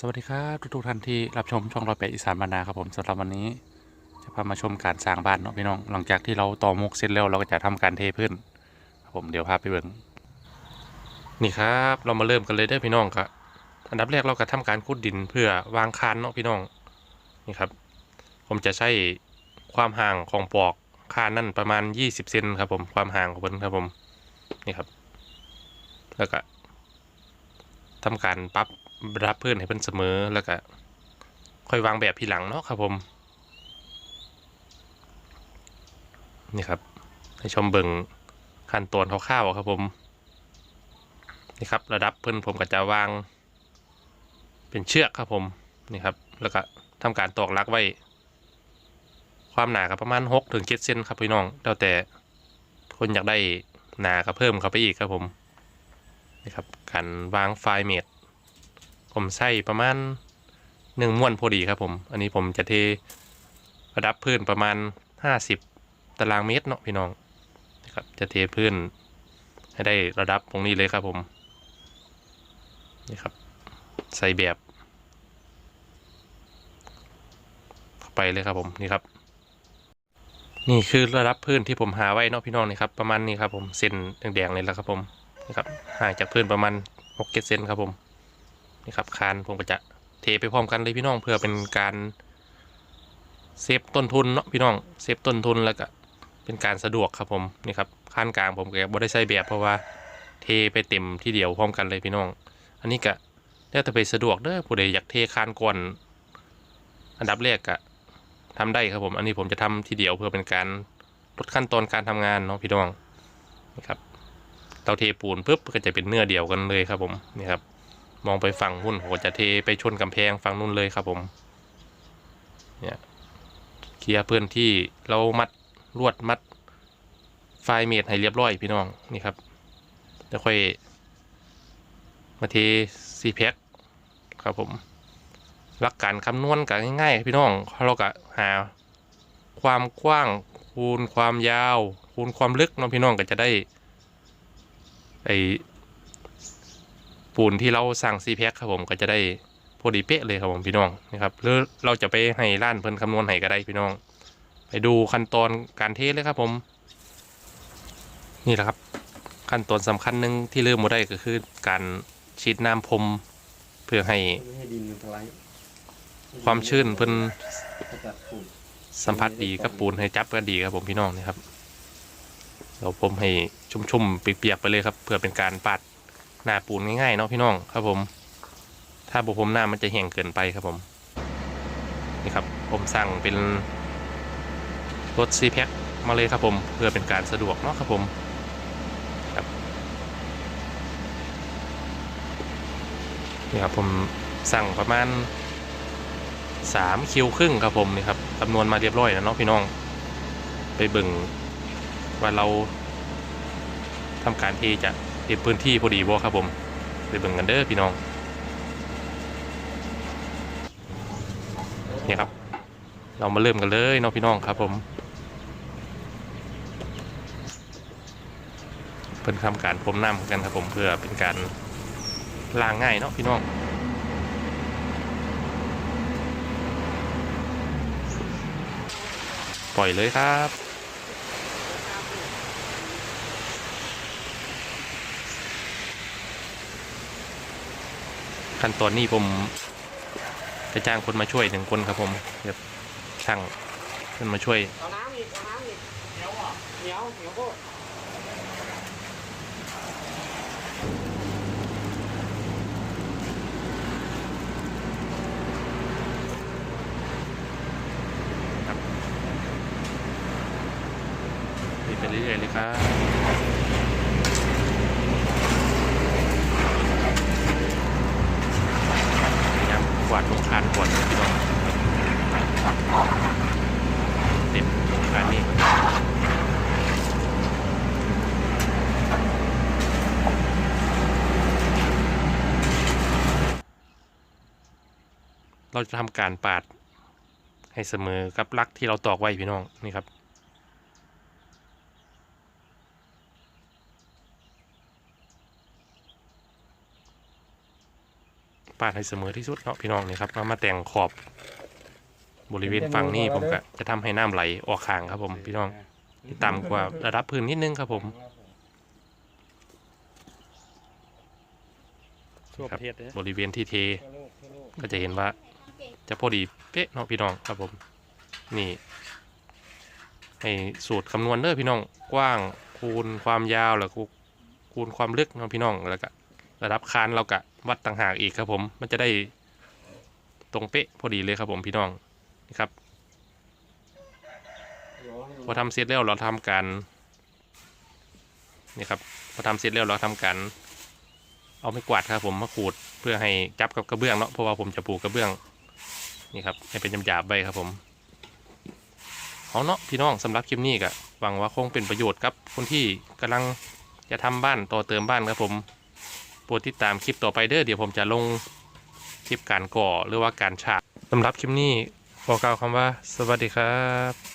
สวัสดีครับทุกๆท่านที่รับชมช่องรอยแปดอีสานบรรณาครับผมสำหรับวันนี้ จะพามาชมการสร้างบ้านเนาะพี่น้องหลังจากที่เราต่อมุกเสร็จแล้วเราก็จะทำการเทพื้นครับผมเดี๋ยวพาไปเบิ่งนี่ครับเรามาเริ่มกันเลยได้อพี่น้องครับอันดับแรกเราก็ทำการขุดดินเพื่อวางคานเนาะพี่น้องนี่ครับ ผมจะใช้ความห่างของปลอกคานนั่นประมาณ 20 เซนครับผมความห่างของมันครับผมนี่ครับ แล้วก็ทำการปรับ รับเพื่อนให้เป็นเสมอแล้วก็ค่อยวางแบบทีหลังเนาะครับผม นี่ครับ ให้ชมเบิงขั้นตอนคร่าวๆครับผม นี่ครับระดับเพื่อนผมก็จะวาง เป็นเชือกครับผม นี่ครับ แล้วก็ทำการตอกลักไว้ ความหนาก็ประมาณ6ถึง7เซนครับพี่น้องแล้วแต่คนอยากได้หนาก็เพิ่มเข้าไปอีกครับผม นี่ครับการวางไฟเมด ผมใส่ประมาณหนึ่งม้วนพอดีครับผม อันนี้ผมจะเทระดับพื้นประมาณห้าสิบตารางเมตรเนาะพี่น้องนะครับจะเทพื้นให้ได้ระดับตรงนี้เลยครับผมนี่ครับ ใส่แบบเข้าไปเลยครับผมนี่ครับ นี่คือระดับพื้นที่ผมหาไว้เนาะพี่น้องนี่ครับประมาณนี้ครับผมเส้นแดงๆเลยแล้วครับผมนี่ครับห่างจากพื้นประมาณหกเจ็ดเซนครับผม นี่ครับคานผมก็จะเทไปพร้อมกันเลยพี่น้องเพื่อเป็นการเซฟต้นทุนเนาะพี่น้องเซฟต้นทุนแล้วก็เป็นการสะดวกครับผมนี่ครับคานกลางผมก็บ่ได้ใช้แบบเพราะว่าเทไปเต็มที่เดียวพร้อมกันเลยพี่น้อง อันนี้ก็แล้วแต่ไปสะดวกเด้อผู้ใดอยากเทคานก่อนอันดับแรกก็ทำได้ครับผม อันนี้ผมจะทำทีเดียวเพื่อเป็นการลดขั้นตอนการทำงานเนาะพี่น้องนี่ครับเราเทปูนปุ๊บก็จะเป็นเนื้อเดียวกันเลยครับผมนี่ครับ มองไปฝั่งหุ้นผมก็จะเทไปชนกำแพงฝั่งนู้นเลยครับผมเนี่ยเคลียร์พื้นที่เรามัดลวดมัดไฟเมดให้เรียบร้อยพี่น้องนี่ครับแล้วค่อยมาเทซีแพ็คครับผมหลักการคำนวณกันง่ายๆพี่น้องเราก็หาความกว้างคูณความยาว คูณความลึกเน้องพี่น้องก็จะได้ไอ ปูนที่เราสั่งซีแพ็คครับผมก็จะได้พอดีเป๊ะเลยครับผมพี่น้องนะครับหรือเราจะไปให้ร้านเพิ่นคำนวณให้ก็ได้พี่น้อง ไปดูขั้นตอนการเทเลยครับผม นี่แหละครับ ขั้นตอนสำคัญหนึ่งที่เริ่มมาได้ก็คือการฉีดน้ำพรมเพื่อให้ไม่ให้ดินมันทลายความชื้นเพิ่นขจัดฝุ่นสัมผัสดีกับปูนให้จับก็ดีครับผมพี่น้องนี่ครับเราผมให้ชุ่มๆเปียกๆไปเลยครับ เพื่อเป็นการปัด หน้าปูนง่ายๆเนาะพี่น้องครับผม ถ้าบุผมหน้ามันจะแห้งเกินไปครับผม นี่ครับผมสั่งเป็นรถซีแพ็คมาเลยครับผม เพื่อเป็นการสะดวกเนาะครับผมครับนี่ครับผมสั่งประมาณสามคิวครึ่งครับผมนี่ครับคำนวณมาเรียบร้อยแล้วเนาะพี่น้อง ไปเบิ่งว่าเราทำการที่จะ เต็มพื้นที่พอดีบ่ครับผมไปเบิ่งกันเด้อพี่น้องนี่ครับ เรามาเริ่มกันเลยเนาะพี่น้องครับผมเพิ่นทำการพรมน้ำกันครับผมเพื่อเป็นการล้างง่ายเนาะพี่น้องปล่อยเลยครับ ขั้นตอนนี้ผมจะจ้างคนมาช่วยหนึ่งคนครับผมเดี๋ยวช่างขึ้นมาช่วยเอาน้ำอีกเอาน้ำอีกเหนียวอะเหนียวเหนียวโคตรไปเรื่อยๆเลยครับพยายามกวาดลงคานก่อนนะพี่น้องเต็ คานนี้เราจะทำการปาดให้เสมอกับลักที่เราตอกไว้พี่น้องนี่ครับ ปาดให้เสมอที่สุดเนาะพี่น้องนี่ครับมามาแต่งขอบ บริเวณฝั่งนี้ผมก็จะทำให้น้ำไหลออกข้างครับผมพี่น้องที่ต่ำกว่าระดับพื้นนิดนึงครับผมทั่วประเทศเลยบริเวณที่เททั่วโลกทั่วโลกก็จะเห็นว่า จะพอดีเป๊ะเนาะพี่น้องครับผม นี่ ให้สูตรคำนวณเด้อพี่น้องกว้างคูณความยาวแล้วก็คูณความลึกเนาะพี่น้องแล้วก็ระดับคานเราก็วัดต่างหากอีกครับผม มันจะได้ตรงเป๊ะพอดีเลยครับผมพี่น้อง นี่ครับพอทำเสร็จแล้วเราทำการนี่ครับพอทำเสร็จแล้วเราทำการเอาไม้กวาดครับผมมาขูดเพื่อให้จับกับกระเบื้องเนาะเพราะว่าผมจะปลูกกระเบื้องนี่ครับให้เป็นหยาบๆไปครับผมเอาเนาะพี่น้องสำหรับคลิปนี้ก็หวังว่าคงเป็นประโยชน์กับคนที่กำลังจะทำบ้านต่อเติมบ้านครับผมโปรดติดตามคลิปต่อไปเด้อเดี๋ยวผมจะลงคลิปการก่อหรือว่าการฉาบสำหรับคลิปนี้ บอกกล่าวคำว่า สวัสดีครับ